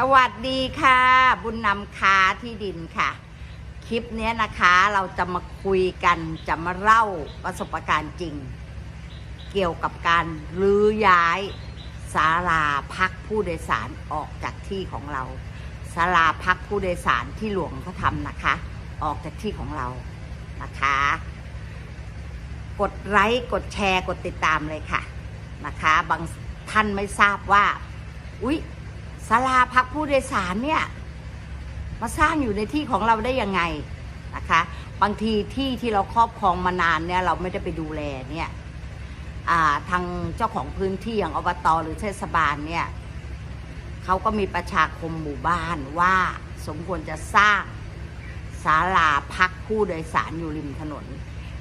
สวัสดีค่ะ บุญนำค้าที่ดินค่ะ คลิปนี้นะคะเราจะมาคุยกันจะมาเล่าประสบการณ์จริง เกี่ยวกับการรื้อย้ายศาลาพักผู้โดยสารออกจากที่ของเราศาลาพักผู้โดยสารที่หลวงเขาทำนะคะ ออกจากที่ของเรานะคะ กดไลค์กดแชร์กดติดตามเลยค่ะนะคะ บางท่านไม่ทราบว่าอุ๊ย ศาลาพักผู้โดยสารเนี่ยมาสร้างอยู่ในที่ของเราได้ยังไงนะคะ บางทีที่ที่เราครอบครองมานานเนี่ยเราไม่ได้ไปดูแลเนี่ยทางเจ้าของพื้นที่อย่างอบตหรือเทศบาลเนี่ยเขาก็มีประชาคมหมู่บ้านว่าสมควรจะสร้างศาลาพักผู้โดยสารอยู่ริมถนน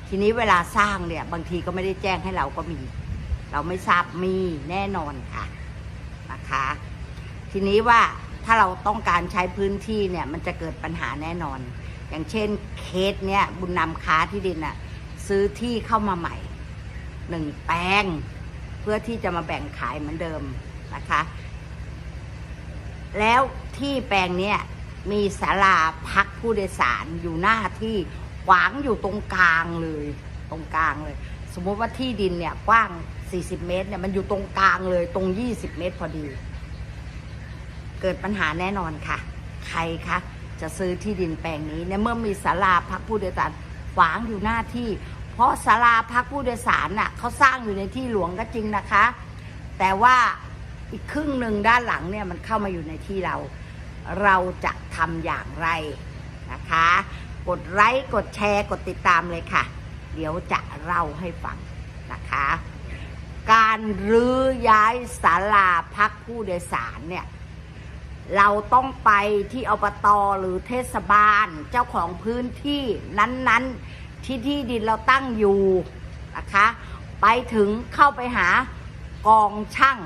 ทีนี้เวลาสร้างเนี่ยบางทีก็ไม่ได้แจ้งให้เราก็มี เราไม่ทราบมีแน่นอนค่ะนะคะ ทีนี้ว่าถ้าเราต้องการใช้พื้นที่เนี่ยมันจะเกิดปัญหาแน่นอน อย่างเช่นเคสเนี่ยบุญนำค้าที่ดินอะซื้อที่เข้ามาใหม่หนึ่งแปลง เพื่อที่จะมาแบ่งขายเหมือนเดิมนะคะ แล้วที่แปลงเนี้ยมีศาลาพักผู้โดยสารอยู่หน้าที่ขวางอยู่ตรงกลางเลย ตรงกลางเลย สมมติว่าที่ดินเนี่ยกว้าง 40 เมตรเนี่ยมันอยู่ตรงกลางเลยตรง 20 เมตรพอดี เกิดปัญหาแน่นอนค่ะ ใครคะจะซื้อที่ดินแปลงนี้ในเมื่อมีศาลาพักผู้โดยสารขวางอยู่หน้าที่ เพราะศาลาพักผู้โดยสารน่ะเขาสร้างอยู่ในที่หลวงก็จริงนะคะ แต่ว่าอีกครึ่งหนึ่งด้านหลังเนี่ยมันเข้ามาอยู่ในที่เรา เราจะทำอย่างไรนะคะ กดไลค์กดแชร์กดติดตามเลยค่ะ เดี๋ยวจะเล่าให้ฟังนะคะ การรื้อย้ายศาลาพักผู้โดยสารเนี่ย เราต้องไปที่อบตหรือเทศบาลเจ้าของพื้นที่นั้นๆที่ที่ดินเราตั้งอยู่นะคะ ไปถึงเข้าไปหากองช่าง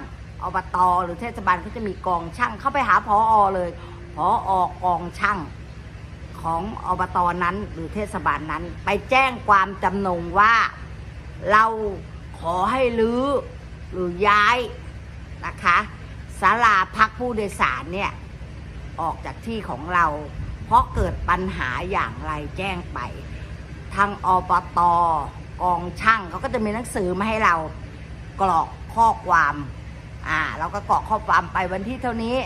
อบตหรือเทศบาลเขาจะมีกองช่าง เข้าไปหาพออเลยพออกองช่างของอบตนั้นหรือเทศบาลนั้น ไปแจ้งความจำนงว่าเราขอให้รื้อหรือย้ายนะคะ ศาลาพักผู้โดยสารเนี่ยออกจากที่ของเรา เพราะเกิดปัญหาอย่างไรแจ้งไป ทางอบตกองช่างเขาก็จะมีหนังสือมาให้เรากรอกข้อความอ่าเราก็กรอกข้อความไปวันที่เท่านี้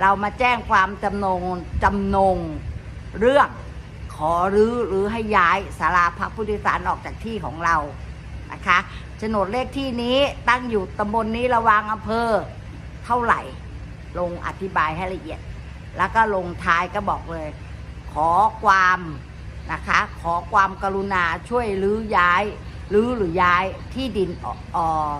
เรามาแจ้งความจำนงจำนงเรื่องขอรื้อหรือให้ย้ายศาลาพักผู้โดยสารออกจากที่ของเรานะคะโฉนดเลขที่นี้ตั้งอยู่ตำบลนี้ระวางอำเภอ เท่าไหร่ ลงอธิบายให้ละเอียด แล้วก็ลงท้ายก็บอกเลย ขอความนะคะ ขอความกรุณาช่วยรื้อย้ายรื้อหรือย้ายที่ดินออกเอ่อ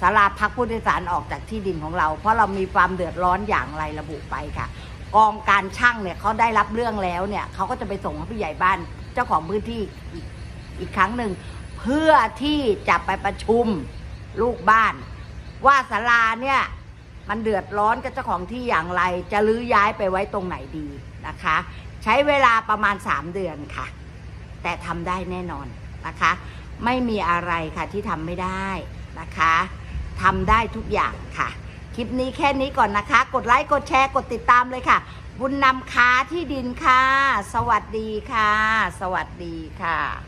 ศาลาพักผู้โดยสารออกจากที่ดินของเรา เพราะเรามีความเดือดร้อนอย่างไรระบุไปค่ะ กองการช่างเนี่ยเขาได้รับเรื่องแล้วเนี่ยเขาก็จะไปส่งให้ผู้ใหญ่บ้านเจ้าของพื้นที่อีกครั้งหนึ่งเพื่อที่จะไปประชุมลูกบ้าน ว่าศาลาเนี่ย มันเดือดร้อนกับเจ้าของที่อย่างไร จะลื้อย้ายไปไว้ตรงไหนดีนะคะ ใช้เวลาประมาณ 3 เดือนค่ะ แต่ทำได้แน่นอนนะคะ ไม่มีอะไรค่ะที่ทำไม่ได้นะคะทำได้ทุกอย่างค่ะ คลิปนี้แค่นี้ก่อนนะคะ กดไลค์กดแชร์กดติดตามเลยค่ะ บุญนำค้าที่ดินค่ะ สวัสดีค่ะ สวัสดีค่ะ